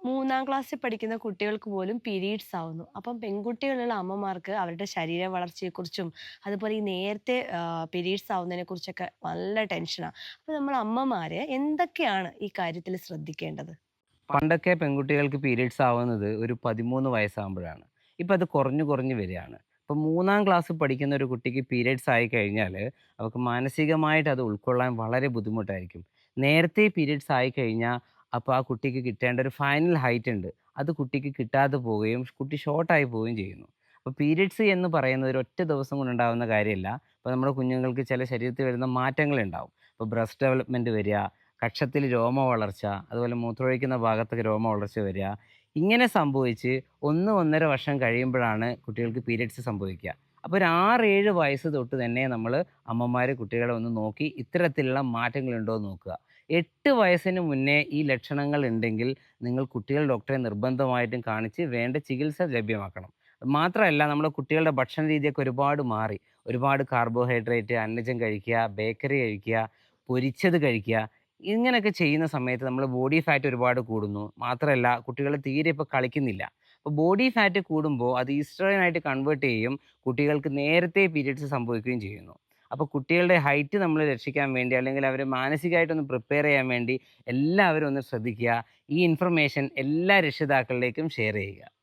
മൂന്നാം ക്ലാസ്സിൽ പഠിക്കുന്ന കുട്ടികൾക്ക് പോലും പീരീഡ്സ് ആവുന്നു. അപ്പം പെൺകുട്ടികളുള്ള അമ്മമാർക്ക് അവരുടെ ശരീര വളർച്ചയെക്കുറിച്ചും, അതുപോലെ ഈ നേരത്തെ പീരീഡ്സ് ആവുന്നതിനെ കുറിച്ചൊക്കെ നല്ല ടെൻഷനാണ് അപ്പൊ നമ്മൾ അമ്മമാര് എന്തൊക്കെയാണ് ഈ കാര്യത്തിൽ ശ്രദ്ധിക്കേണ്ടത്? പണ്ടൊക്കെ പെൺകുട്ടികൾക്ക് പീരീഡ്സ് ആവുന്നത് ഒരു 13 വയസ്സാകുമ്പോഴാണ്. ഇപ്പൊ അത് കുറഞ്ഞു കുറഞ്ഞു വരികയാണ്. ഇപ്പം മൂന്നാം ക്ലാസ് പഠിക്കുന്ന ഒരു കുട്ടിക്ക് പീരീഡ്സ് ആയി കഴിഞ്ഞാൽ അവർക്ക് മാനസികമായിട്ട് അത് ഉൾക്കൊള്ളാൻ വളരെ ബുദ്ധിമുട്ടായിരിക്കും. നേരത്തെ പീരീഡ്സ് ആയി കഴിഞ്ഞാ അപ്പൊ ആ കുട്ടിക്ക് കിട്ടേണ്ട ഒരു ഫൈനൽ ഹൈറ്റ് ഉണ്ട്. അത് കുട്ടിക്ക് കിട്ടാതെ പോവുകയും കുട്ടി ഷോർട്ടായി പോവുകയും ചെയ്യുന്നു. അപ്പോൾ പീരിയഡ്സ് എന്ന് പറയുന്നത് ഒരു ഒറ്റ ദിവസം കൊണ്ടുണ്ടാകുന്ന കാര്യമല്ല. അപ്പോൾ നമ്മുടെ കുഞ്ഞുങ്ങൾക്ക് ചില ശരീരത്തിൽ വരുന്ന മാറ്റങ്ങൾ മാറ്റങ്ങളുണ്ടാവും. ഇപ്പോൾ ബ്രസ്റ്റ് ഡെവലപ്മെന്റ് വരിക, കക്ഷത്തിൽ രോമ വളർച്ച, അതുപോലെ മൂത്രമൊഴിക്കുന്ന ഭാഗത്തൊക്കെ രോമ വളർച്ച വരിക. ഇങ്ങനെ സംഭവിച്ച് 1, 1 1/2 വർഷം കഴിയുമ്പോഴാണ് കുട്ടികൾക്ക് പീരിയഡ്സ് സംഭവിക്കുക. അപ്പോൾ ഒരു 6, 7 വയസ്സ് തൊട്ട് തന്നെ നമ്മൾ അമ്മമാർ കുട്ടികളെ ഒന്ന് നോക്കി ഇത്തരത്തിലുള്ള മാറ്റങ്ങളുണ്ടോ എന്ന് നോക്കുക. 8 വയസ്സിന് മുന്നേ ഈ ലക്ഷണങ്ങൾ ഉണ്ടെങ്കിൽ നിങ്ങൾ കുട്ടികൾ ഡോക്ടറെ നിർബന്ധമായിട്ടും കാണിച്ച് വേണ്ട ചികിത്സ ലഭ്യമാക്കണം. മാത്രമല്ല നമ്മുടെ കുട്ടികളുടെ ഭക്ഷണ രീതിയൊക്കെ ഒരുപാട് മാറി. ഒരുപാട് കാർബോഹൈഡ്രേറ്റ്, അന്നജം കഴിക്കുക, ബേക്കറി കഴിക്കുക, പൊരിച്ചത് കഴിക്കുക. ഇങ്ങനെയൊക്കെ ചെയ്യുന്ന സമയത്ത് നമ്മൾ ബോഡി ഫാറ്റ് ഒരുപാട് കൂടുന്നു. മാത്രമല്ല കുട്ടികൾ തീരെ ഇപ്പോൾ കളിക്കുന്നില്ല. അപ്പോൾ ബോഡി ഫാറ്റ് കൂടുമ്പോൾ അത് ഈസ്ട്രോജൻ ആയിട്ട് കൺവേർട്ട് ചെയ്യും. കുട്ടികൾക്ക് നേരത്തെ പീരീഡ്സ് സംഭവിക്കുകയും ചെയ്യുന്നു. അപ്പൊ കുട്ടികളുടെ ഹൈറ്റ് നമ്മൾ രക്ഷിക്കാൻ വേണ്ടി അല്ലെങ്കിൽ അവരെ മാനസികമായിട്ടൊന്ന് പ്രിപ്പയർ ചെയ്യാൻ വേണ്ടി എല്ലാവരും ഒന്ന് ശ്രദ്ധിക്കുക. ഈ ഇൻഫർമേഷൻ എല്ലാ രക്ഷിതാക്കളിലേക്കും ഷെയർ ചെയ്യുക.